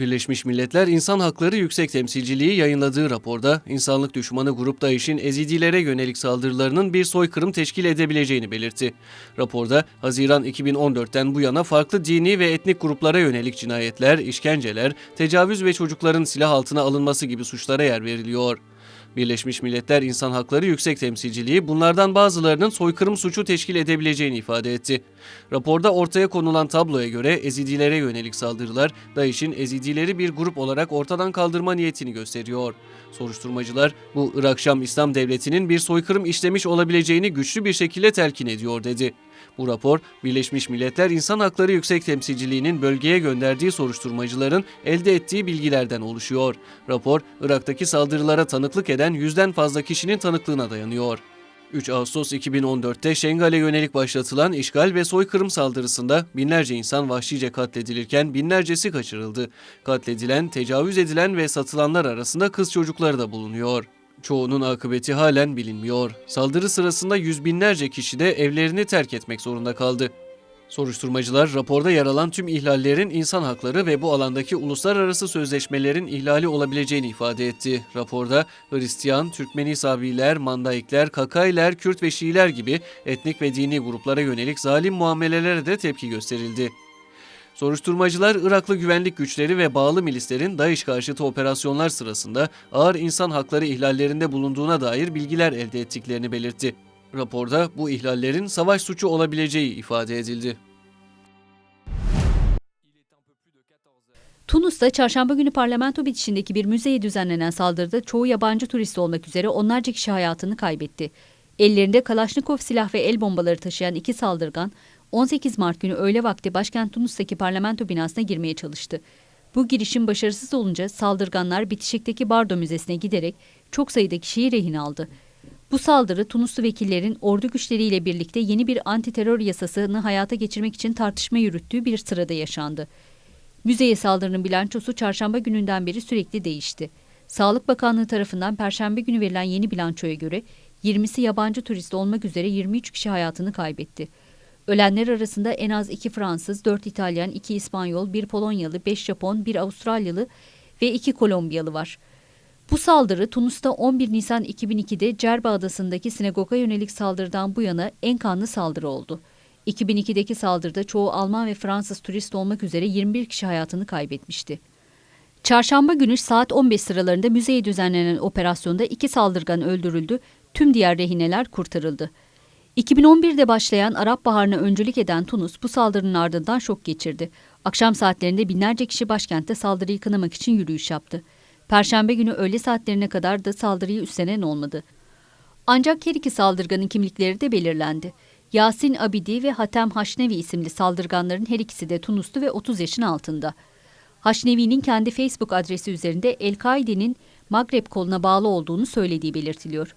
Birleşmiş Milletler İnsan Hakları Yüksek Temsilciliği yayınladığı raporda insanlık düşmanı grup DAEŞ'in Ezidilere yönelik saldırılarının bir soykırım teşkil edebileceğini belirtti. Raporda Haziran 2014'ten bu yana farklı dini ve etnik gruplara yönelik cinayetler, işkenceler, tecavüz ve çocukların silah altına alınması gibi suçlara yer veriliyor. Birleşmiş Milletler İnsan Hakları Yüksek Temsilciliği bunlardan bazılarının soykırım suçu teşkil edebileceğini ifade etti. Raporda ortaya konulan tabloya göre Ezidilere yönelik saldırılar DAEŞ'in Ezidileri bir grup olarak ortadan kaldırma niyetini gösteriyor. Soruşturmacılar bu Irak Şam İslam Devleti'nin bir soykırım işlemiş olabileceğini güçlü bir şekilde telkin ediyor dedi. Bu rapor Birleşmiş Milletler İnsan Hakları Yüksek Temsilciliği'nin bölgeye gönderdiği soruşturmacıların elde ettiği bilgilerden oluşuyor. Rapor, Irak'taki saldırılara tanıklık eden yüzden fazla kişinin tanıklığına dayanıyor. 3 Ağustos 2014'te Şengal'e yönelik başlatılan işgal ve soykırım saldırısında binlerce insan vahşice katledilirken binlercesi kaçırıldı. Katledilen, tecavüz edilen ve satılanlar arasında kız çocukları da bulunuyor. Çoğunun akıbeti halen bilinmiyor. Saldırı sırasında yüz binlerce kişi de evlerini terk etmek zorunda kaldı. Soruşturmacılar raporda yer alan tüm ihlallerin insan hakları ve bu alandaki uluslararası sözleşmelerin ihlali olabileceğini ifade etti. Raporda Hristiyan, Türkmeni Sabiler, Mandaikler, Kakayler, Kürt ve Şiiler gibi etnik ve dini gruplara yönelik zalim muamelelere de tepki gösterildi. Soruşturmacılar Iraklı güvenlik güçleri ve bağlı milislerin DAEŞ karşıtı operasyonlar sırasında ağır insan hakları ihlallerinde bulunduğuna dair bilgiler elde ettiklerini belirtti. Raporda bu ihlallerin savaş suçu olabileceği ifade edildi. Tunus'ta çarşamba günü parlamento bitişindeki bir müzeye düzenlenen saldırıda çoğu yabancı turist olmak üzere onlarca kişi hayatını kaybetti. Ellerinde Kalaşnikov silah ve el bombaları taşıyan iki saldırgan 18 Mart günü öğle vakti başkent Tunus'taki parlamento binasına girmeye çalıştı. Bu girişim başarısız olunca saldırganlar bitişikteki Bardo Müzesi'ne giderek çok sayıda kişiyi rehin aldı. Bu saldırı Tunuslu vekillerin ordu güçleriyle birlikte yeni bir anti terör yasasını hayata geçirmek için tartışma yürüttüğü bir sırada yaşandı. Müzeye saldırının bilançosu çarşamba gününden beri sürekli değişti. Sağlık Bakanlığı tarafından perşembe günü verilen yeni bilançoya göre 20'si yabancı turist olmak üzere 23 kişi hayatını kaybetti. Ölenler arasında en az 2 Fransız, 4 İtalyan, 2 İspanyol, 1 Polonyalı, 5 Japon, 1 Avustralyalı ve 2 Kolombiyalı var. Bu saldırı Tunus'ta 11 Nisan 2002'de Cerba Adası'ndaki sinagoga yönelik saldırıdan bu yana en kanlı saldırı oldu. 2002'deki saldırıda çoğu Alman ve Fransız turist olmak üzere 21 kişi hayatını kaybetmişti. Çarşamba günü saat 15 sıralarında müzeye düzenlenen operasyonda iki saldırgan öldürüldü, tüm diğer rehineler kurtarıldı. 2011'de başlayan Arap Baharı'na öncülük eden Tunus bu saldırının ardından şok geçirdi. Akşam saatlerinde binlerce kişi başkentte saldırıyı kınamak için yürüyüş yaptı. Perşembe günü öğle saatlerine kadar da saldırıyı üstlenen olmadı. Ancak her iki saldırganın kimlikleri de belirlendi. Yasin Abidi ve Hatem Haşnevi isimli saldırganların her ikisi de Tunuslu ve 30 yaşın altında. Haşnevi'nin kendi Facebook adresi üzerinde El-Kaide'nin Magreb koluna bağlı olduğunu söylediği belirtiliyor.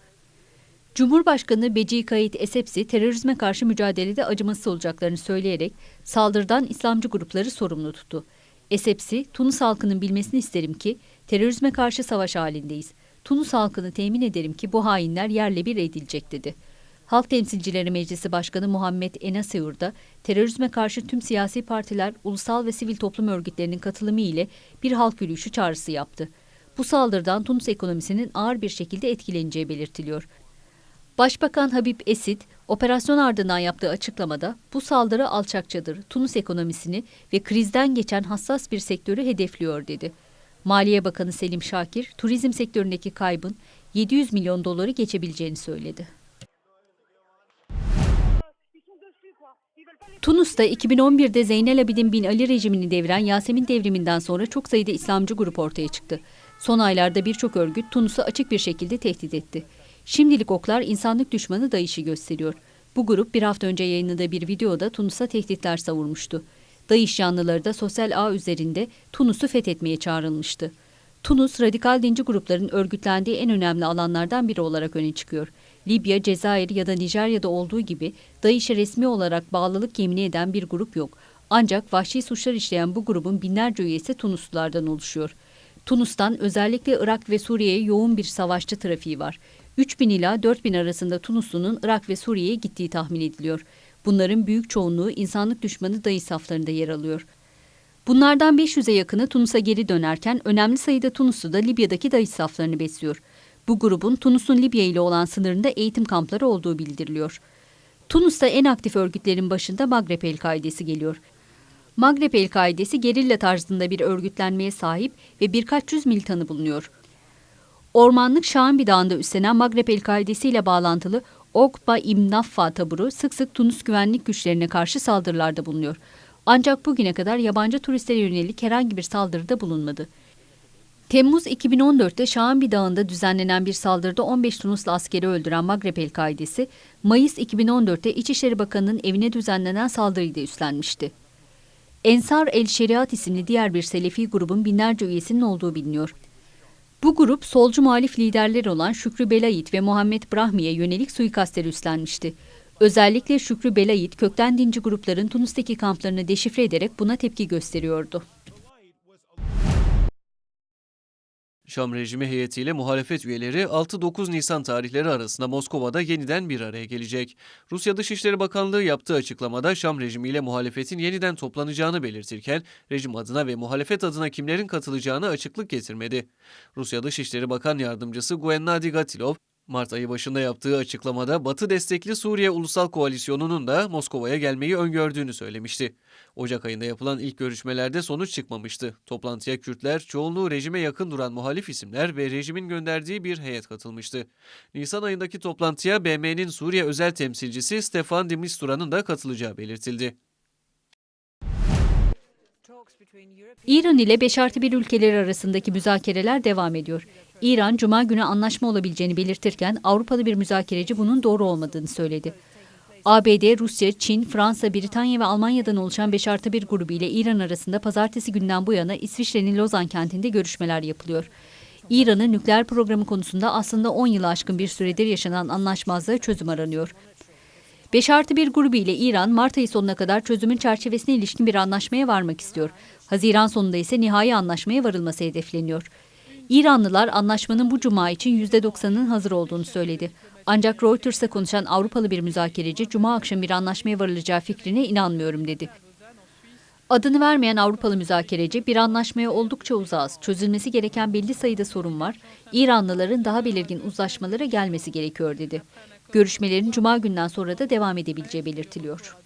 Cumhurbaşkanı Beci Kayit Esepsi terörizme karşı mücadelede acımasız olacaklarını söyleyerek saldırıdan İslamcı grupları sorumlu tuttu. Esepsi, Tunus halkının bilmesini isterim ki terörizme karşı savaş halindeyiz. Tunus halkını temin ederim ki bu hainler yerle bir edilecek dedi. Halk Temsilcileri Meclisi Başkanı Muhammed Enaseur da terörizme karşı tüm siyasi partiler, ulusal ve sivil toplum örgütlerinin katılımı ile bir halk yürüyüşü çağrısı yaptı. Bu saldırıdan Tunus ekonomisinin ağır bir şekilde etkileneceği belirtiliyor. Başbakan Habib Esid, operasyon ardından yaptığı açıklamada bu saldırı alçakçadır, Tunus ekonomisini ve krizden geçen hassas bir sektörü hedefliyor dedi. Maliye Bakanı Selim Şakir, turizm sektöründeki kaybın 700 milyon doları geçebileceğini söyledi. Tunus'ta 2011'de Zeynel Abidin bin Ali rejimini deviren Yasemin devriminden sonra çok sayıda İslamcı grup ortaya çıktı. Son aylarda birçok örgüt Tunus'u açık bir şekilde tehdit etti. Şimdilik oklar insanlık düşmanı DAEŞ'i gösteriyor. Bu grup bir hafta önce yayınladığı bir videoda Tunus'a tehditler savurmuştu. DAEŞ yanlıları da sosyal ağ üzerinde Tunus'u fethetmeye çağrılmıştı. Tunus, radikal dinci grupların örgütlendiği en önemli alanlardan biri olarak öne çıkıyor. Libya, Cezayir ya da Nijerya'da olduğu gibi DAEŞ'e resmi olarak bağlılık yemin eden bir grup yok. Ancak vahşi suçlar işleyen bu grubun binlerce üyesi Tunuslulardan oluşuyor. Tunus'tan özellikle Irak ve Suriye'ye yoğun bir savaşçı trafiği var. 3000 ila 4000 arasında Tunuslu'nun Irak ve Suriye'ye gittiği tahmin ediliyor. Bunların büyük çoğunluğu insanlık düşmanı DAEŞ saflarında yer alıyor. Bunlardan 500'e yakını Tunus'a geri dönerken önemli sayıda Tunuslu da Libya'daki DAEŞ saflarını besliyor. Bu grubun Tunus'un Libya ile olan sınırında eğitim kampları olduğu bildiriliyor. Tunus'ta en aktif örgütlerin başında Magreb El-Kaidesi geliyor. Magreb El-Kaidesi gerilla tarzında bir örgütlenmeye sahip ve birkaç yüz militanı bulunuyor. Ormanlık Şahanbi Dağı'nda üstlenen Magreb El-Kaidesi ile bağlantılı Okba İmnaffa taburu sık sık Tunus güvenlik güçlerine karşı saldırılarda bulunuyor. Ancak bugüne kadar yabancı turistlere yönelik herhangi bir saldırıda bulunmadı. Temmuz 2014'te Şahanbi Dağı'nda düzenlenen bir saldırıda 15 Tunuslu askeri öldüren Magreb El-Kaidesi, Mayıs 2014'te İçişleri Bakanı'nın evine düzenlenen saldırıyı da üstlenmişti. Ensar El Şeriat isimli diğer bir Selefi grubun binlerce üyesinin olduğu biliniyor. Bu grup solcu muhalif liderler olan Şükrü Belayit ve Muhammed Brahmi'ye yönelik suikastleri üstlenmişti. Özellikle Şükrü Belayit kökten dinci grupların Tunus'taki kamplarını deşifre ederek buna tepki gösteriyordu. Şam rejimi heyetiyle muhalefet üyeleri 6-9 Nisan tarihleri arasında Moskova'da yeniden bir araya gelecek. Rusya Dışişleri Bakanlığı yaptığı açıklamada Şam rejimiyle muhalefetin yeniden toplanacağını belirtirken rejim adına ve muhalefet adına kimlerin katılacağını açıklık getirmedi. Rusya Dışişleri Bakan Yardımcısı Gennady Gatilov, Mart ayı başında yaptığı açıklamada Batı destekli Suriye Ulusal Koalisyonu'nun da Moskova'ya gelmeyi öngördüğünü söylemişti. Ocak ayında yapılan ilk görüşmelerde sonuç çıkmamıştı. Toplantıya Kürtler, çoğunluğu rejime yakın duran muhalif isimler ve rejimin gönderdiği bir heyet katılmıştı. Nisan ayındaki toplantıya BM'nin Suriye özel temsilcisi Stefan de Mistura'nın da katılacağı belirtildi. İran ile 5 artı 1 ülkeleri arasındaki müzakereler devam ediyor. İran, Cuma günü anlaşma olabileceğini belirtirken Avrupalı bir müzakereci bunun doğru olmadığını söyledi. ABD, Rusya, Çin, Fransa, Britanya ve Almanya'dan oluşan 5 artı 1 grubu ile İran arasında pazartesi günden bu yana İsviçre'nin Lozan kentinde görüşmeler yapılıyor. İran'ın nükleer programı konusunda aslında 10 yılı aşkın bir süredir yaşanan anlaşmazlığa çözüm aranıyor. 5 artı 1 grubu ile İran, Mart ayı sonuna kadar çözümün çerçevesine ilişkin bir anlaşmaya varmak istiyor. Haziran sonunda ise nihai anlaşmaya varılması hedefleniyor. İranlılar anlaşmanın bu cuma için %90'ın hazır olduğunu söyledi. Ancak Reuters'a konuşan Avrupalı bir müzakereci, cuma akşam bir anlaşmaya varılacağı fikrine inanmıyorum dedi. Adını vermeyen Avrupalı müzakereci, bir anlaşmaya oldukça uzağız, çözülmesi gereken belli sayıda sorun var, İranlıların daha belirgin uzlaşmalara gelmesi gerekiyor dedi. Görüşmelerin cuma günden sonra da devam edebileceği belirtiliyor.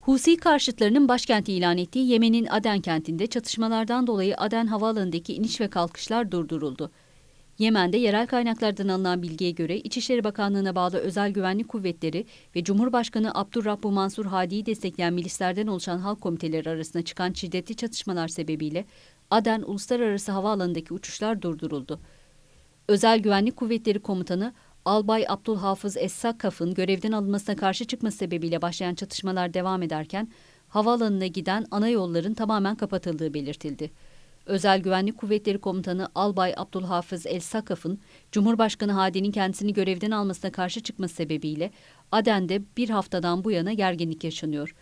Husi karşıtlarının başkenti ilan ettiği Yemen'in Aden kentinde çatışmalardan dolayı Aden havaalanındaki iniş ve kalkışlar durduruldu. Yemen'de yerel kaynaklardan alınan bilgiye göre İçişleri Bakanlığı'na bağlı özel güvenlik kuvvetleri ve Cumhurbaşkanı Abdurrabbu Mansur Hadi'yi destekleyen milislerden oluşan halk komiteleri arasında çıkan şiddetli çatışmalar sebebiyle Aden Uluslararası Havaalanı'ndaki uçuşlar durduruldu. Özel Güvenlik Kuvvetleri Komutanı Albay Abdülhafız Es-Sakkaf'ın görevden alınmasına karşı çıkması sebebiyle başlayan çatışmalar devam ederken havaalanına giden ana yolların tamamen kapatıldığı belirtildi. Özel Güvenlik Kuvvetleri Komutanı Albay Abdülhafız El-Sakaf'ın Cumhurbaşkanı Hadi'nin kendisini görevden almasına karşı çıkması sebebiyle Aden'de bir haftadan bu yana gerginlik yaşanıyor.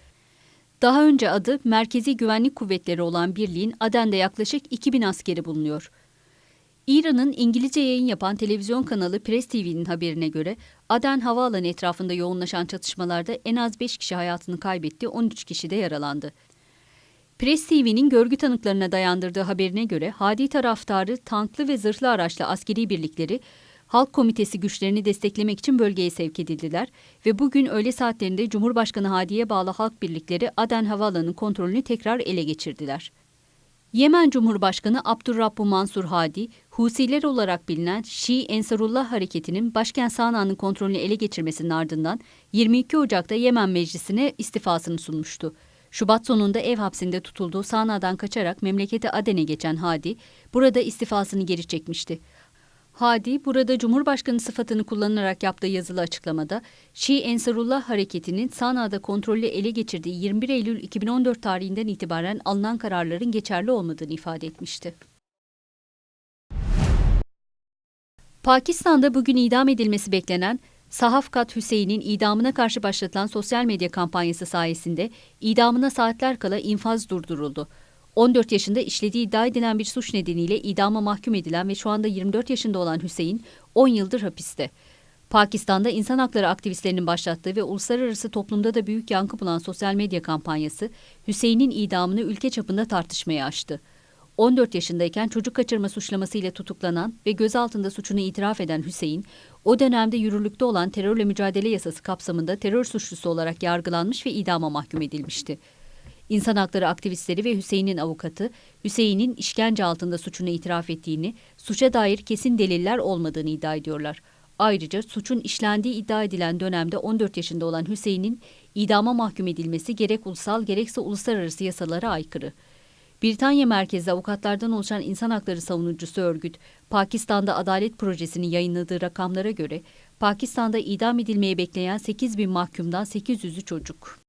Daha önce adı Merkezi Güvenlik Kuvvetleri olan birliğin Aden'de yaklaşık 2000 askeri bulunuyor. İran'ın İngilizce yayın yapan televizyon kanalı Press TV'nin haberine göre Aden Havaalanı etrafında yoğunlaşan çatışmalarda en az 5 kişi hayatını kaybetti, 13 kişi de yaralandı. Press TV'nin görgü tanıklarına dayandırdığı haberine göre Hadi taraftarı tanklı ve zırhlı araçlı askeri birlikleri Halk Komitesi güçlerini desteklemek için bölgeye sevk edildiler ve bugün öğle saatlerinde Cumhurbaşkanı Hadi'ye bağlı halk birlikleri Aden Havaalanı'nın kontrolünü tekrar ele geçirdiler. Yemen Cumhurbaşkanı Abdurrabbu Mansur Hadi, Husiler olarak bilinen Şii Ensarullah hareketinin başkent Sana'nın kontrolünü ele geçirmesinin ardından 22 Ocak'ta Yemen Meclisi'ne istifasını sunmuştu. Şubat sonunda ev hapsinde tutulduğu Sana'dan kaçarak memleketi Aden'e geçen Hadi, burada istifasını geri çekmişti. Hadi, burada Cumhurbaşkanı sıfatını kullanarak yaptığı yazılı açıklamada, Şii Ensarullah hareketinin Sana'da kontrolü ele geçirdiği 21 Eylül 2014 tarihinden itibaren alınan kararların geçerli olmadığını ifade etmişti. Pakistan'da bugün idam edilmesi beklenen Sahafkat Hüseyin'in idamına karşı başlatılan sosyal medya kampanyası sayesinde idamına saatler kala infaz durduruldu. 14 yaşında işlediği iddia edilen bir suç nedeniyle idama mahkum edilen ve şu anda 24 yaşında olan Hüseyin 10 yıldır hapiste. Pakistan'da insan hakları aktivistlerinin başlattığı ve uluslararası toplumda da büyük yankı bulan sosyal medya kampanyası Hüseyin'in idamını ülke çapında tartışmaya açtı. 14 yaşındayken çocuk kaçırma suçlamasıyla tutuklanan ve gözaltında suçunu itiraf eden Hüseyin, o dönemde yürürlükte olan terörle mücadele yasası kapsamında terör suçlusu olarak yargılanmış ve idama mahkum edilmişti. İnsan hakları aktivistleri ve Hüseyin'in avukatı, Hüseyin'in işkence altında suçunu itiraf ettiğini, suça dair kesin deliller olmadığını iddia ediyorlar. Ayrıca suçun işlendiği iddia edilen dönemde 14 yaşında olan Hüseyin'in idama mahkum edilmesi gerek ulusal gerekse uluslararası yasalara aykırı. Britanya merkezli avukatlardan oluşan insan hakları savunucusu örgüt, Pakistan'da Adalet Projesi'nin yayınladığı rakamlara göre, Pakistan'da idam edilmeye bekleyen 8 bin mahkumdan 800'ü çocuk.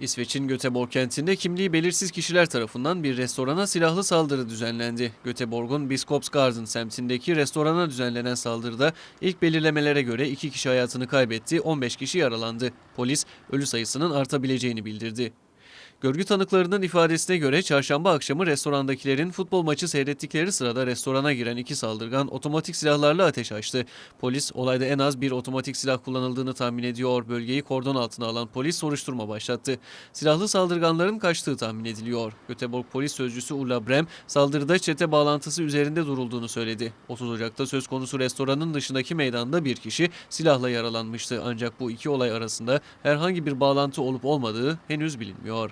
İsveç'in Göteborg kentinde kimliği belirsiz kişiler tarafından bir restorana silahlı saldırı düzenlendi. Göteborg'un Biskopsgarden semtindeki restorana düzenlenen saldırıda ilk belirlemelere göre iki kişi hayatını kaybetti, 15 kişi yaralandı. Polis ölü sayısının artabileceğini bildirdi. Görgü tanıklarının ifadesine göre çarşamba akşamı restorandakilerin futbol maçı seyrettikleri sırada restorana giren iki saldırgan otomatik silahlarla ateş açtı. Polis olayda en az bir otomatik silah kullanıldığını tahmin ediyor. Bölgeyi kordon altına alan polis soruşturma başlattı. Silahlı saldırganların kaçtığı tahmin ediliyor. Göteborg polis sözcüsü Ulla Brem saldırıda çete bağlantısı üzerinde durulduğunu söyledi. 30 Ocak'ta söz konusu restoranın dışındaki meydanda bir kişi silahla yaralanmıştı. Ancak bu iki olay arasında herhangi bir bağlantı olup olmadığı henüz bilinmiyor.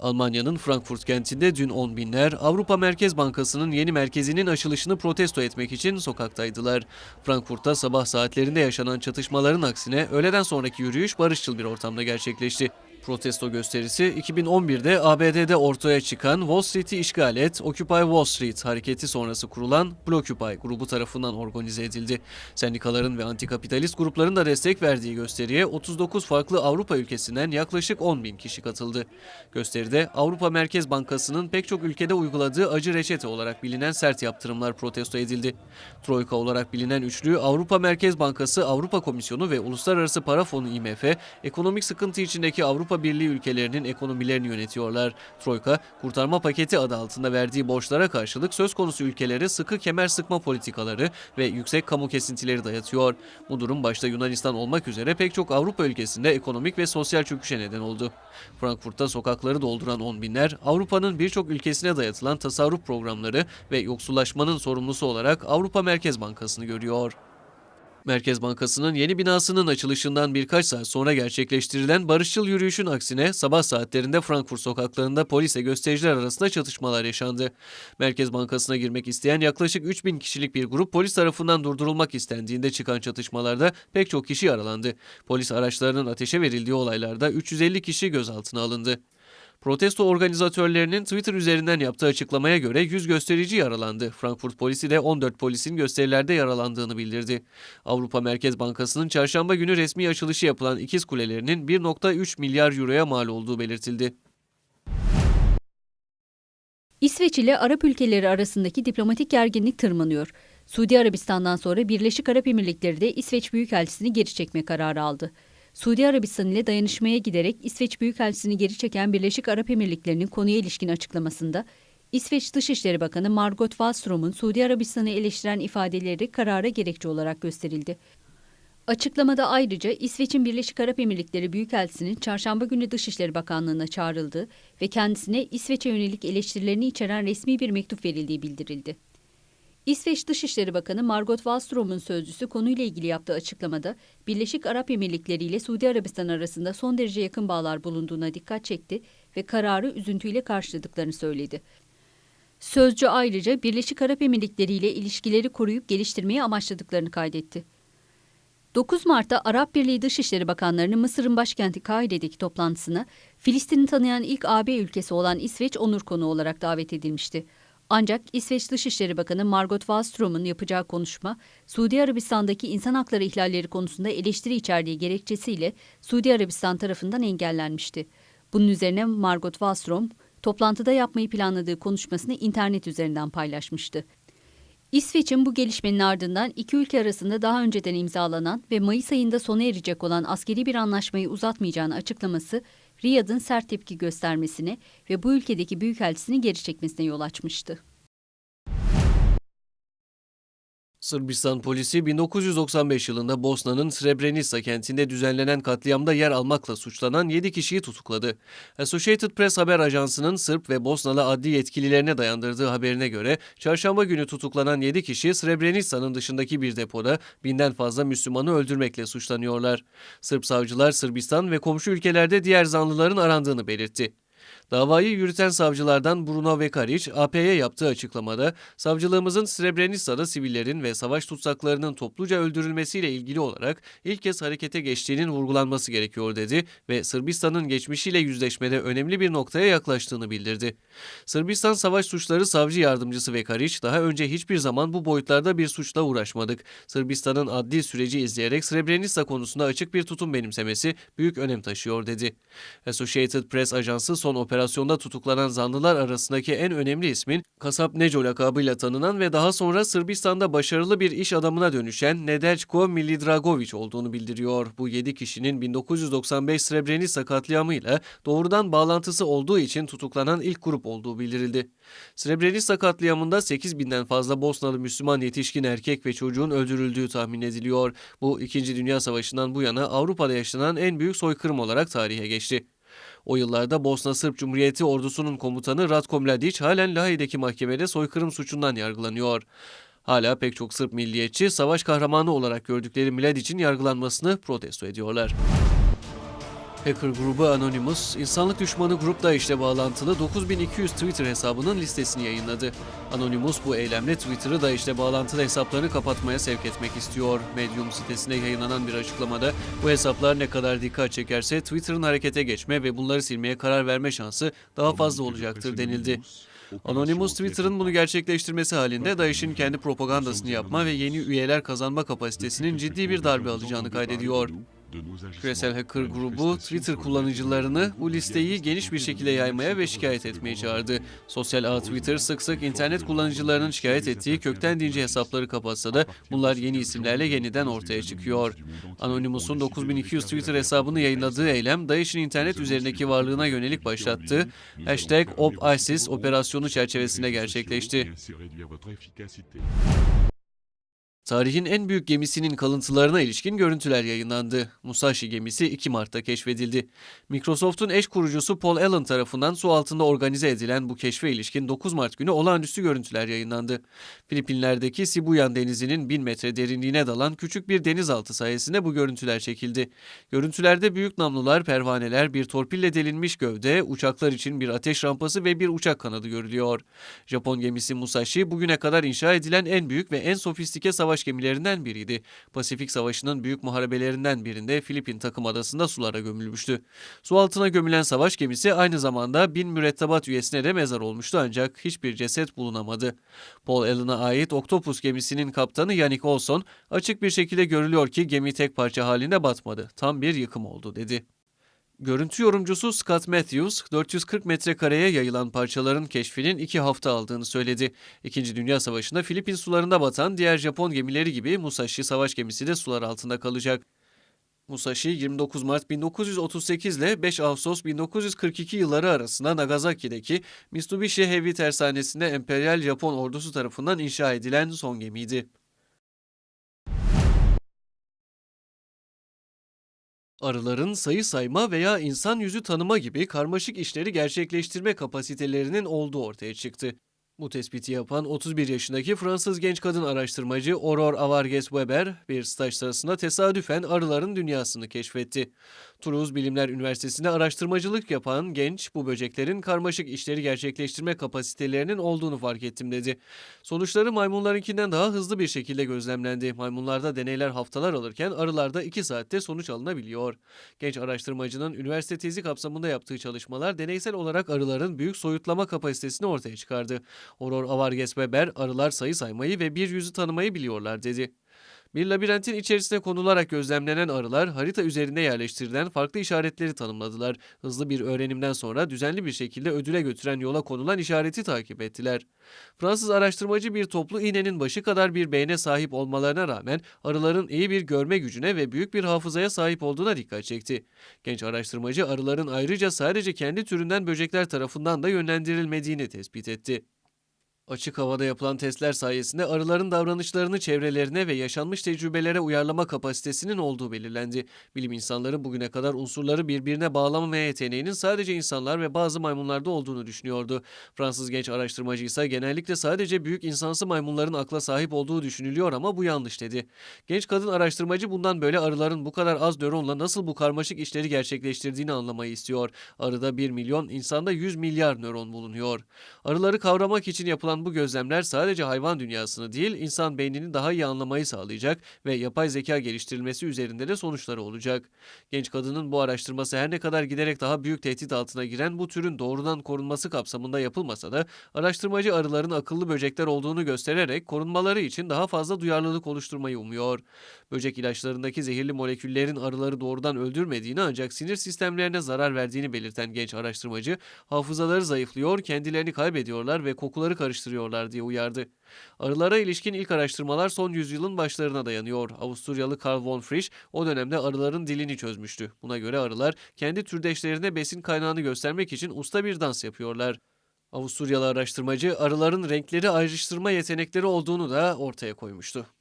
Almanya'nın Frankfurt kentinde dün on binler Avrupa Merkez Bankası'nın yeni merkezinin açılışını protesto etmek için sokaktaydılar. Frankfurt'ta sabah saatlerinde yaşanan çatışmaların aksine öğleden sonraki yürüyüş barışçıl bir ortamda gerçekleşti. Protesto gösterisi 2011'de ABD'de ortaya çıkan Wall Street'i işgal et, Occupy Wall Street hareketi sonrası kurulan Blockupy grubu tarafından organize edildi. Sendikaların ve antikapitalist grupların da destek verdiği gösteriye 39 farklı Avrupa ülkesinden yaklaşık 10 bin kişi katıldı. Gösteride Avrupa Merkez Bankası'nın pek çok ülkede uyguladığı acı reçete olarak bilinen sert yaptırımlar protesto edildi. Troika olarak bilinen üçlü Avrupa Merkez Bankası, Avrupa Komisyonu ve Uluslararası Para Fonu IMF, ekonomik sıkıntı içindeki Avrupa Birliği ülkelerinin ekonomilerini yönetiyorlar. Troika, kurtarma paketi adı altında verdiği borçlara karşılık söz konusu ülkelere sıkı kemer sıkma politikaları ve yüksek kamu kesintileri dayatıyor. Bu durum başta Yunanistan olmak üzere pek çok Avrupa ülkesinde ekonomik ve sosyal çöküşe neden oldu. Frankfurt'ta sokakları dolduran on binler, Avrupa'nın birçok ülkesine dayatılan tasarruf programları ve yoksullaşmanın sorumlusu olarak Avrupa Merkez Bankası'nı görüyor. Merkez Bankası'nın yeni binasının açılışından birkaç saat sonra gerçekleştirilen barışçıl yürüyüşün aksine sabah saatlerinde Frankfurt sokaklarında polisle göstericiler arasında çatışmalar yaşandı. Merkez Bankası'na girmek isteyen yaklaşık 3000 kişilik bir grup polis tarafından durdurulmak istendiğinde çıkan çatışmalarda pek çok kişi yaralandı. Polis araçlarının ateşe verildiği olaylarda 350 kişi gözaltına alındı. Protesto organizatörlerinin Twitter üzerinden yaptığı açıklamaya göre 100 gösterici yaralandı. Frankfurt polisi de 14 polisin gösterilerde yaralandığını bildirdi. Avrupa Merkez Bankası'nın çarşamba günü resmi açılışı yapılan ikiz kulelerinin 1.3 milyar euroya mal olduğu belirtildi. İsveç ile Arap ülkeleri arasındaki diplomatik gerginlik tırmanıyor. Suudi Arabistan'dan sonra Birleşik Arap Emirlikleri de İsveç Büyükelçisini geri çekme kararı aldı. Suudi Arabistan ile dayanışmaya giderek İsveç Büyükelçisini geri çeken Birleşik Arap Emirlikleri'nin konuya ilişkin açıklamasında, İsveç Dışişleri Bakanı Margot Wallström'ün Suudi Arabistan'ı eleştiren ifadeleri karara gerekçe olarak gösterildi. Açıklamada ayrıca İsveç'in Birleşik Arap Emirlikleri Büyükelçisi'nin çarşamba günü Dışişleri Bakanlığı'na çağrıldığı ve kendisine İsveç'e yönelik eleştirilerini içeren resmi bir mektup verildiği bildirildi. İsveç Dışişleri Bakanı Margot Wallström'ün sözcüsü konuyla ilgili yaptığı açıklamada Birleşik Arap Emirlikleri ile Suudi Arabistan arasında son derece yakın bağlar bulunduğuna dikkat çekti ve kararı üzüntüyle karşıladıklarını söyledi. Sözcü ayrıca Birleşik Arap Emirlikleri ile ilişkileri koruyup geliştirmeyi amaçladıklarını kaydetti. 9 Mart'ta Arap Birliği Dışişleri Bakanlarının Mısır'ın başkenti Kahire'deki toplantısına Filistin'i tanıyan ilk AB ülkesi olan İsveç onur konu olarak davet edilmişti. Ancak İsveç Dışişleri Bakanı Margot Wallström'ün yapacağı konuşma, Suudi Arabistan'daki insan hakları ihlalleri konusunda eleştiri içerdiği gerekçesiyle Suudi Arabistan tarafından engellenmişti. Bunun üzerine Margot Wallström, toplantıda yapmayı planladığı konuşmasını internet üzerinden paylaşmıştı. İsveç'in bu gelişmenin ardından iki ülke arasında daha önceden imzalanan ve Mayıs ayında sona erecek olan askeri bir anlaşmayı uzatmayacağını açıklaması, Riyad'ın sert tepki göstermesine ve bu ülkedeki büyükelçisini geri çekmesine yol açmıştı. Sırbistan polisi 1995 yılında Bosna'nın Srebrenica kentinde düzenlenen katliamda yer almakla suçlanan 7 kişiyi tutukladı. Associated Press haber ajansının Sırp ve Bosnalı adli yetkililerine dayandırdığı haberine göre çarşamba günü tutuklanan 7 kişi Srebrenica'nın dışındaki bir depoda binden fazla Müslümanı öldürmekle suçlanıyorlar. Sırp savcılar Sırbistan ve komşu ülkelerde diğer zanlıların arandığını belirtti. Davayı yürüten savcılardan Bruno Vekaric, AP'ye yaptığı açıklamada, savcılığımızın Srebrenica'da sivillerin ve savaş tutsaklarının topluca öldürülmesiyle ilgili olarak ilk kez harekete geçtiğinin vurgulanması gerekiyor dedi ve Sırbistan'ın geçmişiyle yüzleşmede önemli bir noktaya yaklaştığını bildirdi. Sırbistan Savaş Suçları Savcı Yardımcısı Vekaric, daha önce hiçbir zaman bu boyutlarda bir suçla uğraşmadık. Sırbistan'ın adli süreci izleyerek Srebrenica konusunda açık bir tutum benimsemesi büyük önem taşıyor dedi. Associated Press ajansı son operasyonda tutuklanan zanlılar arasındaki en önemli ismin Kasap Neco lakabıyla tanınan ve daha sonra Sırbistan'da başarılı bir iş adamına dönüşen Nedeljko Milidragovic olduğunu bildiriyor. Bu 7 kişinin 1995 Srebrenica katliamıyla doğrudan bağlantısı olduğu için tutuklanan ilk grup olduğu bildirildi. Srebrenica katliamında 8 binden fazla Bosnalı Müslüman yetişkin erkek ve çocuğun öldürüldüğü tahmin ediliyor. Bu 2. Dünya Savaşı'ndan bu yana Avrupa'da yaşanan en büyük soykırım olarak tarihe geçti. O yıllarda Bosna Sırp Cumhuriyeti ordusunun komutanı Ratko Mladic halen Lahey'deki mahkemede soykırım suçundan yargılanıyor. Hala pek çok Sırp milliyetçi savaş kahramanı olarak gördükleri Mladic'in yargılanmasını protesto ediyorlar. Hacker grubu Anonymous, insanlık düşmanı Grup DAEŞ'le bağlantılı 9200 Twitter hesabının listesini yayınladı. Anonymous bu eylemle Twitter'ı DAEŞ'le bağlantılı hesaplarını kapatmaya sevk etmek istiyor. Medium sitesine yayınlanan bir açıklamada bu hesaplar ne kadar dikkat çekerse Twitter'ın harekete geçme ve bunları silmeye karar verme şansı daha fazla olacaktır denildi. Anonymous Twitter'ın bunu gerçekleştirmesi halinde DAEŞ'in kendi propagandasını yapma ve yeni üyeler kazanma kapasitesinin ciddi bir darbe alacağını kaydediyor. Küresel Hacker grubu Twitter kullanıcılarını bu listeyi geniş bir şekilde yaymaya ve şikayet etmeye çağırdı. Sosyal ağ Twitter sık sık internet kullanıcılarının şikayet ettiği kökten dinci hesapları kapatsa da bunlar yeni isimlerle yeniden ortaya çıkıyor. Anonymous'un 9200 Twitter hesabını yayınladığı eylem, DAEŞ'in internet üzerindeki varlığına yönelik başlattığı hashtag OpISIS operasyonu çerçevesinde gerçekleşti. Tarihin en büyük gemisinin kalıntılarına ilişkin görüntüler yayınlandı. Musashi gemisi 2 Mart'ta keşfedildi. Microsoft'un eş kurucusu Paul Allen tarafından su altında organize edilen bu keşfe ilişkin 9 Mart günü olağanüstü görüntüler yayınlandı. Filipinler'deki Sibuyan denizinin 1000 metre derinliğine dalan küçük bir denizaltı sayesinde bu görüntüler çekildi. Görüntülerde büyük namlular, pervaneler, bir torpille delinmiş gövde, uçaklar için bir ateş rampası ve bir uçak kanadı görülüyor. Japon gemisi Musashi bugüne kadar inşa edilen en büyük ve en sofistike savaş gemilerinden biriydi. Pasifik Savaşı'nın büyük muharebelerinden birinde Filipin takım adasında sulara gömülmüştü. Su altına gömülen savaş gemisi aynı zamanda bin mürettebat üyesine de mezar olmuştu ancak hiçbir ceset bulunamadı. Paul Allen'a ait Octopus gemisinin kaptanı Yannick Olson açık bir şekilde görülüyor ki gemi tek parça halinde batmadı. Tam bir yıkım oldu dedi. Görüntü yorumcusu Scott Matthews, 440 metrekareye yayılan parçaların keşfinin iki hafta aldığını söyledi. İkinci Dünya Savaşı'nda Filipin sularında batan diğer Japon gemileri gibi Musashi savaş gemisi de sular altında kalacak. Musashi 29 Mart 1938 ile 5 Ağustos 1942 yılları arasında Nagasaki'deki Mitsubishi Heavy tersanesinde Emperyal Japon ordusu tarafından inşa edilen son gemiydi. Arıların sayı sayma veya insan yüzü tanıma gibi karmaşık işleri gerçekleştirme kapasitelerinin olduğu ortaya çıktı. Bu tespiti yapan 31 yaşındaki Fransız genç kadın araştırmacı Aurore Avarges Weber bir staj sırasında tesadüfen arıların dünyasını keşfetti. Toulouse Bilimler Üniversitesi'nde araştırmacılık yapan genç bu böceklerin karmaşık işleri gerçekleştirme kapasitelerinin olduğunu fark ettim dedi. Sonuçları maymunlarınkinden daha hızlı bir şekilde gözlemlendi. Maymunlarda deneyler haftalar alırken arılarda 2 saatte sonuç alınabiliyor. Genç araştırmacının üniversite tezi kapsamında yaptığı çalışmalar deneysel olarak arıların büyük soyutlama kapasitesini ortaya çıkardı. Aurore Avarges Weber arılar sayı saymayı ve bir yüzü tanımayı biliyorlar dedi. Bir labirentin içerisine konularak gözlemlenen arılar harita üzerinde yerleştirilen farklı işaretleri tanımladılar. Hızlı bir öğrenimden sonra düzenli bir şekilde ödüle götüren yola konulan işareti takip ettiler. Fransız araştırmacı bir toplu iğnenin başı kadar bir beyne sahip olmalarına rağmen arıların iyi bir görme gücüne ve büyük bir hafızaya sahip olduğuna dikkat çekti. Genç araştırmacı arıların ayrıca sadece kendi türünden böcekler tarafından da yönlendirilmediğini tespit etti. Açık havada yapılan testler sayesinde arıların davranışlarını çevrelerine ve yaşanmış tecrübelere uyarlama kapasitesinin olduğu belirlendi. Bilim insanları bugüne kadar unsurları birbirine bağlamama yeteneğinin sadece insanlar ve bazı maymunlarda olduğunu düşünüyordu. Fransız genç araştırmacı ise genellikle sadece büyük insansı maymunların akla sahip olduğu düşünülüyor ama bu yanlış dedi. Genç kadın araştırmacı bundan böyle arıların bu kadar az nöronla nasıl bu karmaşık işleri gerçekleştirdiğini anlamayı istiyor. Arıda 1 milyon, insanda 100 milyar nöron bulunuyor. Arıları kavramak için yapılan bu gözlemler sadece hayvan dünyasını değil, insan beynini daha iyi anlamayı sağlayacak ve yapay zeka geliştirilmesi üzerinde de sonuçları olacak. Genç kadının bu araştırması her ne kadar giderek daha büyük tehdit altına giren bu türün doğrudan korunması kapsamında yapılmasa da araştırmacı arıların akıllı böcekler olduğunu göstererek korunmaları için daha fazla duyarlılık oluşturmayı umuyor. Böcek ilaçlarındaki zehirli moleküllerin arıları doğrudan öldürmediğini ancak sinir sistemlerine zarar verdiğini belirten genç araştırmacı, hafızaları zayıflıyor, kendilerini kaybediyorlar ve kokuları karıştırıyorlar diye uyardı. Arılara ilişkin ilk araştırmalar son yüzyılın başlarına dayanıyor. Avusturyalı Carl von Frisch o dönemde arıların dilini çözmüştü. Buna göre arılar kendi türdeşlerine besin kaynağını göstermek için usta bir dans yapıyorlar. Avusturyalı araştırmacı arıların renkleri ayrıştırma yetenekleri olduğunu da ortaya koymuştu.